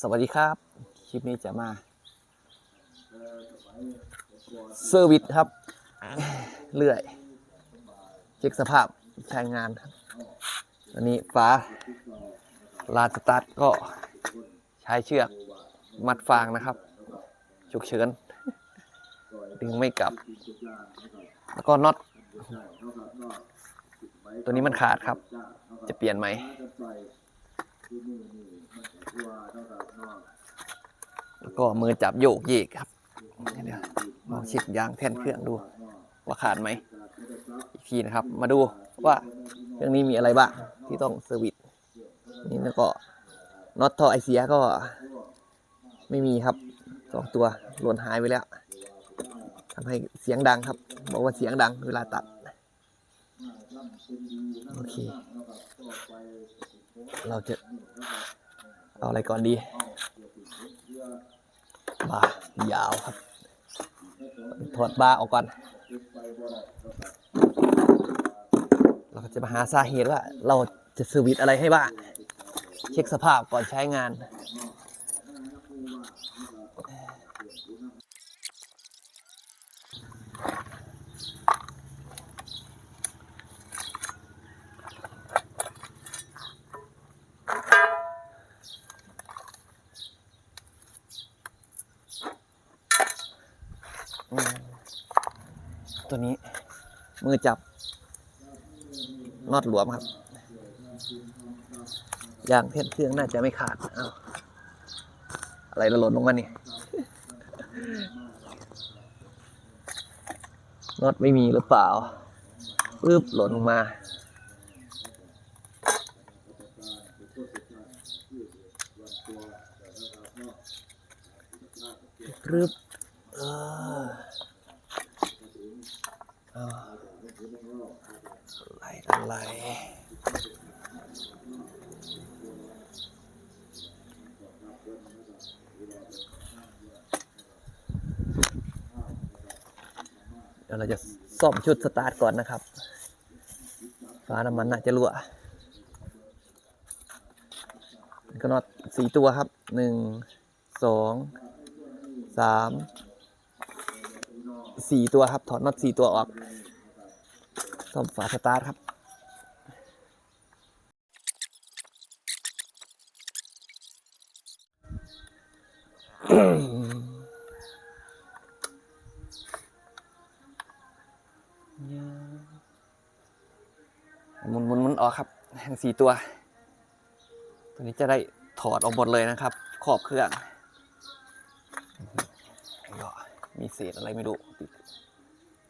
สวัสดีครับ คลิปนี้จะมาเซอร์วิสครับ เลื่อย เช็คสภาพใช้งานครับอันนี้ฟ้าลาสตาร์ทก็ใช้เชือก มัดฟางนะครับ ฉุกเฉินดึงไม่กลับ แล้วก็น็อตตัวนี้มันขาดครับ จะเปลี่ยนไหม แล้วก็มือจับโยกเยกครับเดี๋ยวลองเช็คยางแท่นเครื่องดู ว่าขาดไหมอีกทีนะครับ มาดูว่าเครื่องนี้มีอะไรบ้างที่ต้องเซอร์วิสนี่แล้วก็น็อตท่อไอเสียก็ไม่มีครับสองตัวหล่นหายไปแล้วทำให้เสียงดังครับ บอกว่าเสียงดังเวลาตัดโอเค เราจะเอาอะไรก่อนดี บายาวครับ ถอดบาออกก่อน เราจะมาหาสาเหตุว่า เราจะสวิตอะไรให้บ้างเช็คสภาพก่อนใช้งาน อืมตัวนี้ มือจับน็อตหลวมครับยางเพชรเครื่องน่าจะไม่ขาดอ้าวอะไรละหล่นลงมานี่น็อตไม่มีหรือเปล่าปึ๊บหล่นลงมาปึ๊บเออาว อะไรอะไรเดี๋ยวเราจะซ่อมชุดสตาร์ทก่อนนะครับฟ้าน้ำมันน่าจะรั่วก็น็อตสี่ตัวครับหนึ่งสองสามสี่ตัวครับ ถอดน็อตสี่ตัวออก ซ่อมฝาสตาร์ทครับหมุนหมุนหมุนออกครับทั้งสี่ตัว ตัวนี้จะได้ถอดออกหมดเลยนะครับขอบเครื่องมีเศษอะไรไม่รู้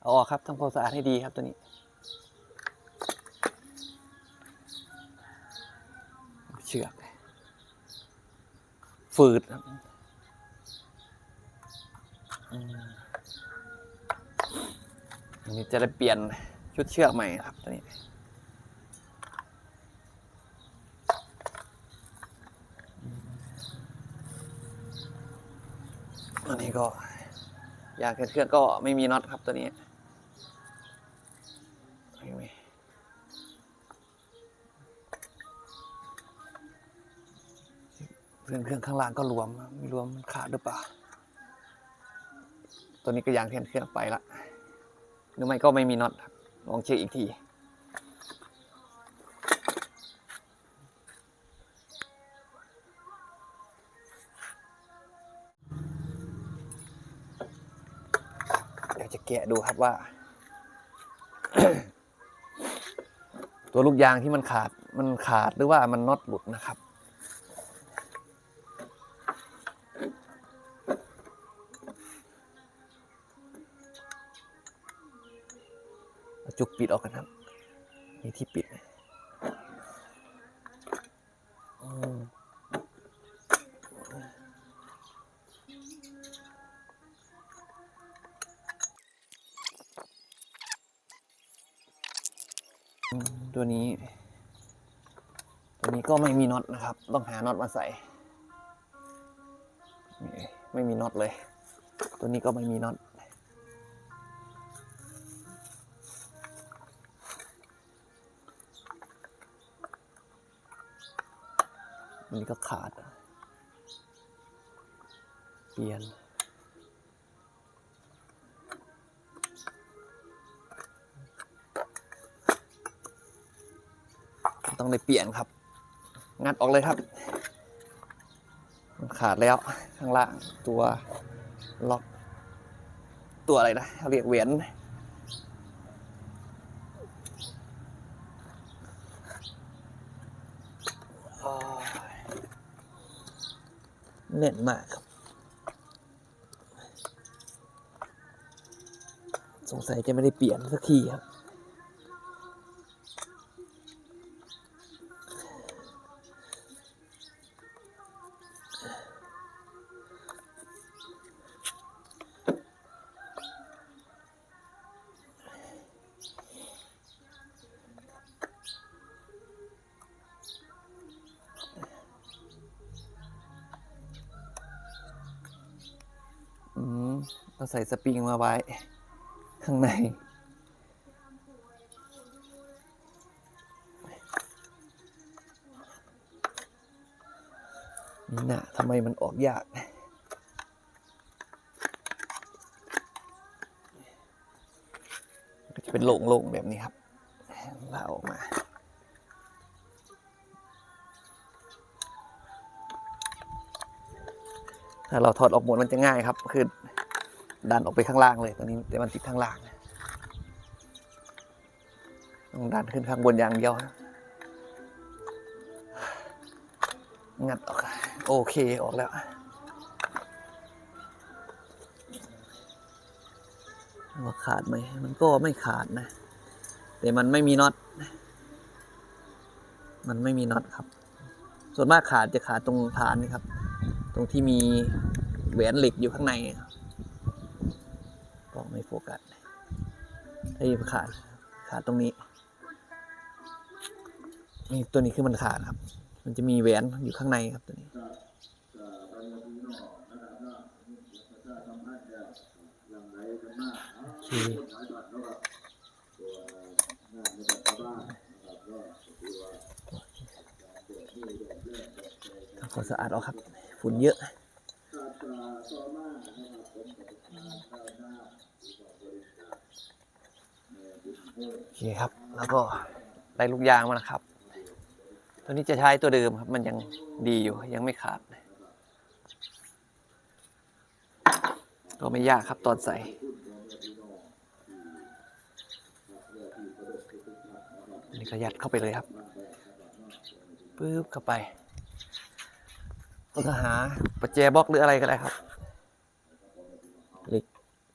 เอาออกครับทำความสะอาดให้ดีครับตัวนี้ เชือก ฝืดครับอันนี้จะได้เปลี่ยนชุดเชือกใหม่ครับตัวนี้อันนี้ก็ ยางเครื่องก็ไม่มีน็อตครับตัวนี้ เครื่องเครื่องข้างล่างก็รวมไม่รวมขาดหรือเปล่า ตัวนี้ก็ยางเครื่องเครื่องไปละหรือไม่ก็ไม่มีน็อตลองเช็คอีกทีเดี๋ยวจะแกะดูครับว่า ตัวลูกยางที่มันขาดมันขาดหรือว่ามันน็อตหลุดนะครับ ปิดออกกันครับมีที่ปิดตัวนี้ ตัวนี้ก็ไม่มีน็อตนะครับ ต้องหาน็อตมาใส่ ไม่มีน็อตเลย ตัวนี้ก็ไม่มีน็อต อันก็ขาด เปลี่ยน ต้องได้เปลี่ยนครับ งัดออกเลยครับมันขาดแล้วข้างล่างตัวล็อกตัวอะไรนะเขาเรียกเหวียนโอ้ย แน่นมากครับ สงสัยจะไม่ได้เปลี่ยนสักทีครับ เราใส่สปริงมาไว้ ข้างใน นี่นะทำไมมันออกยากก็จะเป็นโล่งๆแบบนี้ครับลาออกมาถ้าเราถอดออกหมดมันจะง่ายครับ คือ ดันออกไปข้างล่างเลยตอนนี้แต่มันติดข้างล่างต้องดันขึ้นข้างบนอย่างเดียวงัดออกโอเคออกแล้วว่าขาดไหมมันก็ไม่ขาดนะ แต่มันไม่มีน็อตมันไม่มีน็อตครับ ส่วนมากขาดจะขาดตรงฐานนี่ครับ ตรงที่มีแหวนเหล็กอยู่ข้างในครับ ฟกัสไอ้ขาดขาดตรงนี้นี่ตัวนี้คือมันขาดครับ มันจะมีแหวนอยู่ข้างในครับตัวนี้โอเคทำความสะอาดออกครับ ฝุ่นเยอะ โอเคครับ แล้วก็ได้ลูกยางมานะครับ ตัวนี้จะใช้ตัวเดิมครับ มันยังดีอยู่ยังไม่ขาด ก็ไม่ยากครับตอนใส่นนี้ก็ยัดเข้าไปเลยครับปึ๊บเข้าไปแล้วก็หาประแจบล็อกหรืออะไรก็ได้ครับเหล็ก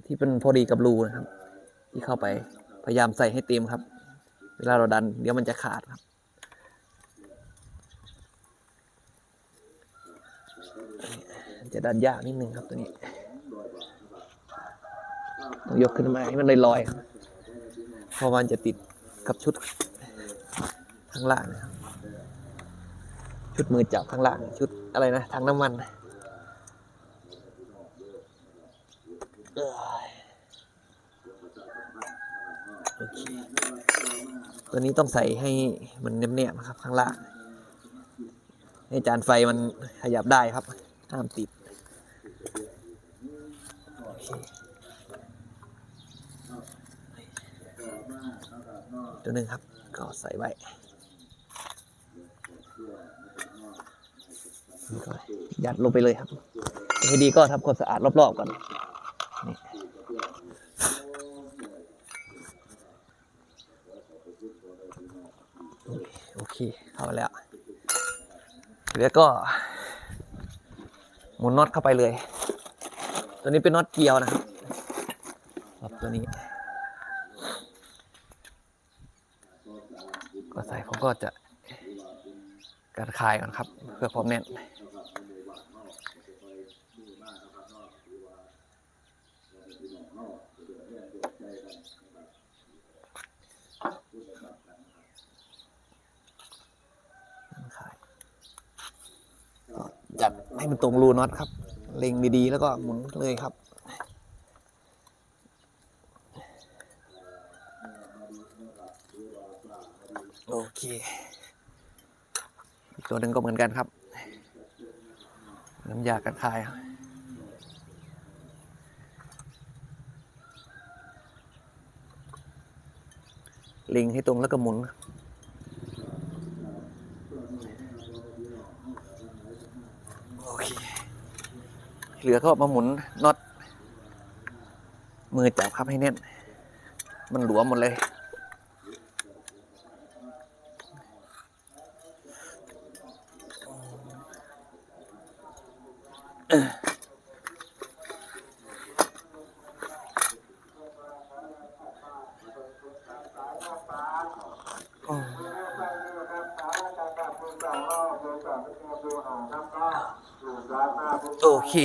ที่เป็นพอดีกับรูนะครับ ที่เข้าไป พยายามใส่ให้เต็มครับ เวลาเราดันเดี๋ยวมันจะขาดครับ จะดันยากนิดนึงครับตัวนี้ต้องยกขึ้นมาให้มันลอยๆครับเพราะมันจะติดกับชุดข้างล่างนะครับชุดมือจับข้างล่างชุดอะไรนะทางน้ำมันเอ้ยโอเค ตัวนี้ต้องใส่ให้มันเนียบๆนะครับข้างล่าง ให้จานไฟมันขยับได้ครับ ห้ามติดตัวหนึ่งครับ ก็ใส่ไว้ยัดลงไปเลยครับให้ดีก็ทำความสะอาดรอบๆก่อน โอเคเข้ามาแล้วแล้วก็ หมุนน็อตเข้าไปเลย ตัวนี้เป็นน็อตเกลียวนะครับครับตัวนี้ ก็ใส่ผมก็จะการคลายก่อนครับ เพื่อความแน่น ให้มันตรงรูน็อตครับ เล็งดีๆ แล้วก็หมุนเลยครับ โอเคอีกตัวหนึ่งก็เหมือนกันครับ น้ำยากระคายเล็งให้ตรงแล้วก็หมุน เหลือก็มาหมุนน็อตมือจับครับให้แน่น มันหลวมหมดเลยโอ เค